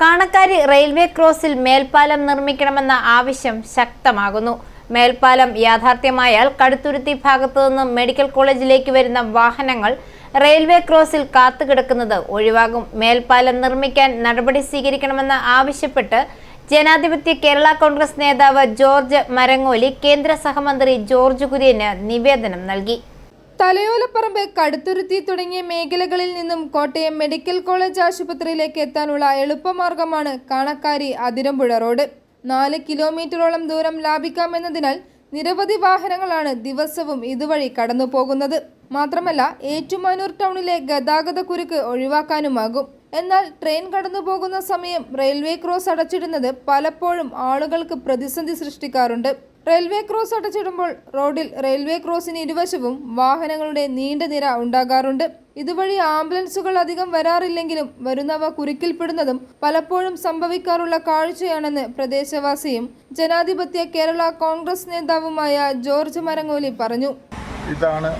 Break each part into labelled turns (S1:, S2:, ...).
S1: Kanakkari railway ക്രോസിൽ മേൽപ്പാലം നിർമ്മിക്കണമെന്ന ആവശ്യം ശക്തമാകുന്നു. മേൽപ്പാലം യാഥാർത്ഥ്യമായാൽ കടുത്തുരുത്തി ഭാഗത്തു നിന്നും മെഡിക്കൽ കോളേജിലേക്ക് വരുന്ന വാഹനങ്ങൾ റെയിൽവേ ക്രോസിൽ കാത്തുകിടക്കുന്നത് ഒഴിവാകും. മേൽപ്പാലം നിർമ്മിക്കാൻ നടപടി സ്വീകരിക്കണമെന്ന് ആവശ്യപ്പെട്ട് ജനാധിപത്യ കേരള കോൺഗ്രസ് നേതാവ് ജോർജ് മരങ്ങോലി കേന്ദ്ര സഹമന്ത്രി ജോർജ് കുര്യന് നിവേദനം നൽകി.
S2: തലയോലപ്പറമ്പ് കടുത്തുരുത്തി തുടങ്ങിയ മേഖലകളിൽ നിന്നും കോട്ടയം മെഡിക്കൽ കോളേജ് ആശുപത്രിയിലേക്ക് എത്താനുള്ള എളുപ്പമാർഗമാണ് കാണക്കാരി അതിരമ്പുഴ റോഡ്. നാല് കിലോമീറ്ററോളം ദൂരം ലാഭിക്കാമെന്നതിനാൽ നിരവധി വാഹനങ്ങളാണ് ദിവസവും ഇതുവഴി കടന്നു പോകുന്നത് മാത്രമല്ല ഏറ്റുമാനൂർ ടൗണിലെ ഗതാഗത കുരുക്ക് ഒഴിവാക്കാനുമാകും. എന്നാൽ ട്രെയിൻ കടന്നു പോകുന്ന സമയം റെയിൽവേ ക്രോസ് അടച്ചിടുന്നത് പലപ്പോഴും ആളുകൾക്ക് പ്രതിസന്ധി സൃഷ്ടിക്കാറുണ്ട്. റെയിൽവേ ക്രോസ് അടച്ചിടുമ്പോൾ റോഡിൽ റെയിൽവേ ക്രോസിന് ഇരുവശവും വാഹനങ്ങളുടെ നീണ്ട നിര ഉണ്ടാകാറുണ്ട്. ഇതുവഴി ആംബുലൻസുകൾ അധികം വരാറില്ലെങ്കിലും വരുന്നവ കുരുക്കിൽപ്പെടുന്നതും പലപ്പോഴും സംഭവിക്കാറുള്ള കാഴ്ചയാണെന്ന് പ്രദേശവാസിയും ജനാധിപത്യ കേരള കോൺഗ്രസ് നേതാവുമായ ജോർജ് മരങ്ങോലി പറഞ്ഞു.
S3: ഇതാണ്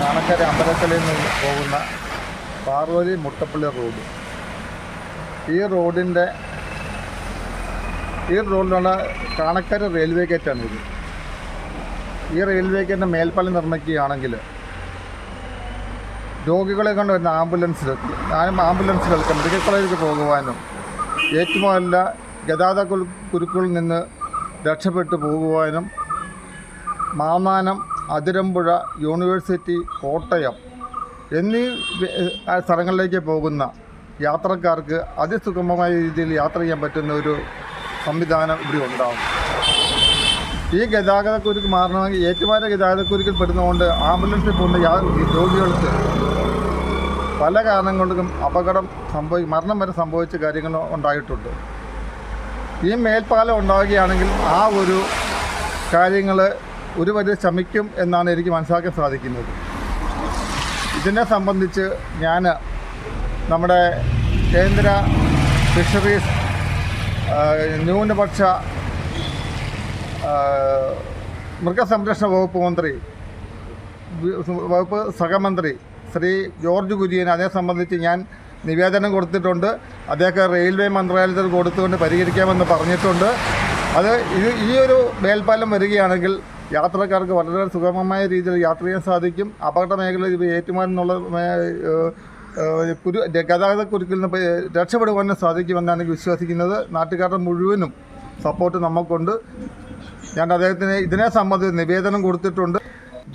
S3: ചാണക്കര അമ്പലത്തിൽ നിന്ന് പോകുന്ന പാർവതി മുട്ടപ്പള്ളി റോഡ്. ഈ റോഡിന്റെ ഈ റോഡിലുള്ള കാണക്കര റെയിൽവേ ഗേറ്റാണ് ഇത്. ഈ റെയിൽവേ ഗേറ്റിന്റെ മേൽപ്പാലം നിർമ്മിക്കുകയാണെങ്കിൽ രോഗികളെ കൊണ്ട് വരുന്ന ആംബുലൻസിൽ ഞാനും ആംബുലൻസുകൾക്ക് മെഡിക്കൽ കോളേജിലേക്ക് പോകുവാനും ഏറ്റവും നല്ല ഗതാഗത കുരു- കുരുക്കുകളിൽ നിന്ന് രക്ഷപ്പെട്ടു പോകുവാനും മാമാനം അതിരമ്പുഴ യൂണിവേഴ്സിറ്റി കോട്ടയം എന്നീ സ്ഥലങ്ങളിലേക്ക് പോകുന്ന യാത്രക്കാർക്ക് അതിസുഗമമായ രീതിയിൽ യാത്ര ചെയ്യാൻ പറ്റുന്ന ഒരു സംവിധാനം ഇവിടെ ഉണ്ടാകും ഈ ഗതാഗതക്കുരുക്ക് മാറണമെങ്കിൽ ഏറ്റുമാര ഗതാഗതക്കുരുക്കിൽ പെടുന്നതുകൊണ്ട് ആംബുലൻസിൽ പോകുന്ന യാ- രോഗികൾക്ക് പല കാരണം കൊണ്ടും അപകടം സംഭവി മരണം വരെ സംഭവിച്ച കാര്യങ്ങൾ ഉണ്ടായിട്ടുണ്ട്. ഈ മേൽപ്പാലം ഉണ്ടാവുകയാണെങ്കിൽ ആ ഒരു കാര്യങ്ങൾ ഒരു വരെ ശമിക്കും എന്നാണ് എനിക്ക് മനസ്സിലാക്കാൻ സാധിക്കുന്നത്. ഇതിനെ സംബന്ധിച്ച് ഞാൻ നമ്മുടെ കേന്ദ്ര ഫിഷറീസ് ന്യൂനപക്ഷ മൃഗസംരക്ഷണ വകുപ്പ് മന്ത്രി വകുപ്പ് സഹമന്ത്രി ശ്രീ ജോർജ് കുര്യൻ അതേ സംബന്ധിച്ച് ഞാൻ നിവേദനം കൊടുത്തിട്ടുണ്ട്. അദ്ദേഹം റെയിൽവേ മന്ത്രാലയത്തിൽ കൊടുത്തുകൊണ്ട് പരിഹരിക്കാമെന്ന് പറഞ്ഞിട്ടുണ്ട്. അത് ഇത് ഈ ഒരു മേൽപ്പാലം വരികയാണെങ്കിൽ യാത്രക്കാർക്ക് വളരെ സുഗമമായ രീതിയിൽ യാത്ര ചെയ്യാൻ സാധിക്കും. അപകട മേഖലയിൽ ഇത് ഏറ്റുമാനെന്നുള്ള കുരു ഗതാഗത കുരുക്കിൽ നിന്ന് രക്ഷപ്പെടുവാനും സാധിക്കുമെന്നാണ് വിശ്വസിക്കുന്നത്. നാട്ടുകാരുടെ മുഴുവനും സപ്പോർട്ട് നമുക്കുണ്ട് ഞാൻ അദ്ദേഹത്തിന് ഇതിനെ സംബന്ധിച്ച് നിവേദനം കൊടുത്തിട്ടുണ്ട്.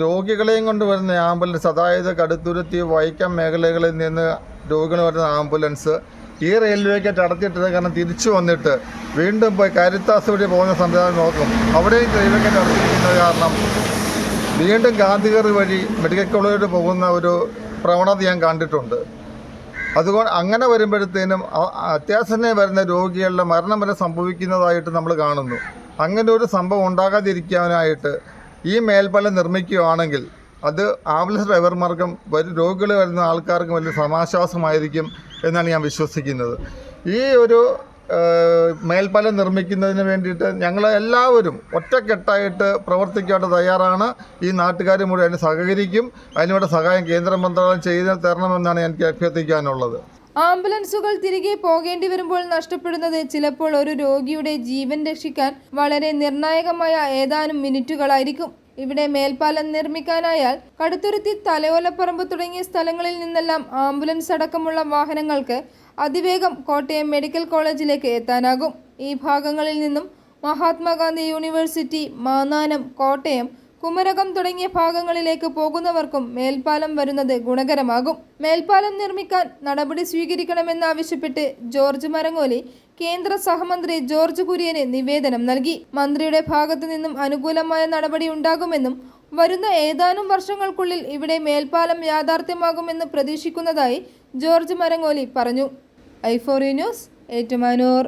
S3: രോഗികളെയും കൊണ്ട് വരുന്ന ആംബുലൻസ് അതായത് കടുത്തുരുത്തി വൈക്കം മേഖലകളിൽ നിന്ന് രോഗികൾ വരുന്ന ആംബുലൻസ് ഈ റെയിൽവേ ഗേറ്റ് അടച്ചിട്ടത് കാരണം തിരിച്ചു വന്നിട്ട് വീണ്ടും പോയി കരുത്താസ് വഴി പോകുന്ന സംവിധാനം നോക്കും. അവിടെയും റെയിൽവേ ഗേറ്റ് അടച്ചിരിക്കുന്നത് കാരണം വീണ്ടും ഗാന്ധിഗർ വഴി മെഡിക്കൽ കോളേജിൽ പോകുന്ന ഒരു പ്രവണത ഞാൻ കണ്ടിട്ടുണ്ട്. അതുകൊണ്ട് അങ്ങനെ വരുമ്പോഴത്തേനും അത്യാസന്നെ വരുന്ന രോഗികളുടെ മരണം വരെ സംഭവിക്കുന്നതായിട്ട് നമ്മൾ കാണുന്നു. അങ്ങനെ ഒരു സംഭവം ഉണ്ടാകാതിരിക്കാനായിട്ട് ഈ മേൽപ്പാലം നിർമ്മിക്കുകയാണെങ്കിൽ അത് ആംബുലൻസ് ഡ്രൈവർമാർക്കും വരും രോഗികൾ വരുന്ന ആൾക്കാർക്കും വലിയ സമാശ്വാസമായിരിക്കും എന്നാണ് ഞാൻ വിശ്വസിക്കുന്നത്. ഈ ഒരു മേൽപ്പാലം നിർമ്മിക്കുന്നതിന് വേണ്ടിയിട്ട് ഞങ്ങൾ എല്ലാവരും ഒറ്റക്കെട്ടായിട്ട് പ്രവർത്തിക്കാണ്ട് തയ്യാറാണ്. ഈ നാട്ടുകാരും മുഴുവൻ അതിന് സഹകരിക്കും. അതിനുവേണ്ട സഹായം കേന്ദ്ര മന്ത്രാലയം ചെയ്ത് തരണമെന്നാണ് എനിക്ക് അഭ്യർത്ഥിക്കാനുള്ളത്.
S2: ആംബുലൻസുകൾ തിരികെ പോകേണ്ടി വരുമ്പോൾ നഷ്ടപ്പെടുന്നത് ചിലപ്പോൾ ഒരു രോഗിയുടെ ജീവൻ രക്ഷിക്കാൻ വളരെ നിർണായകമായ ഏതാനും മിനിറ്റുകളായിരിക്കും. ഇവിടെ മേൽപ്പാലം നിർമ്മിക്കാനായാൽ കടുത്തുരുത്തി തലയോലപ്പറമ്പ് തുടങ്ങിയ സ്ഥലങ്ങളിൽ നിന്നെല്ലാം ആംബുലൻസ് അടക്കമുള്ള വാഹനങ്ങൾക്ക് അതിവേഗം കോട്ടയം മെഡിക്കൽ കോളേജിലേക്ക് എത്താനാകും. ഈ ഭാഗങ്ങളിൽ നിന്നും മഹാത്മാഗാന്ധി യൂണിവേഴ്സിറ്റി മാന്നാനം കോട്ടയം കുമരകം തുടങ്ങിയ ഭാഗങ്ങളിലേക്ക് പോകുന്നവർക്കും മേൽപ്പാലം വരുന്നത് ഗുണകരമാകും. മേൽപ്പാലം നിർമ്മിക്കാൻ നടപടി സ്വീകരിക്കണമെന്നാവശ്യപ്പെട്ട് ജോർജ് മരങ്ങോലി കേന്ദ്ര സഹമന്ത്രി ജോർജ് കുര്യന് നിവേദനം നൽകി. മന്ത്രിയുടെ ഭാഗത്തു നിന്നും അനുകൂലമായ നടപടി ഉണ്ടാകുമെന്നും വരുന്ന ഏതാനും വർഷങ്ങൾക്കുള്ളിൽ ഇവിടെ മേൽപ്പാലം യാഥാർത്ഥ്യമാകുമെന്ന് പ്രതീക്ഷിക്കുന്നതായി ജോർജ് മരങ്ങോലി പറഞ്ഞു. ഐഫോറി ന്യൂസ് ഏറ്റുമാനൂർ.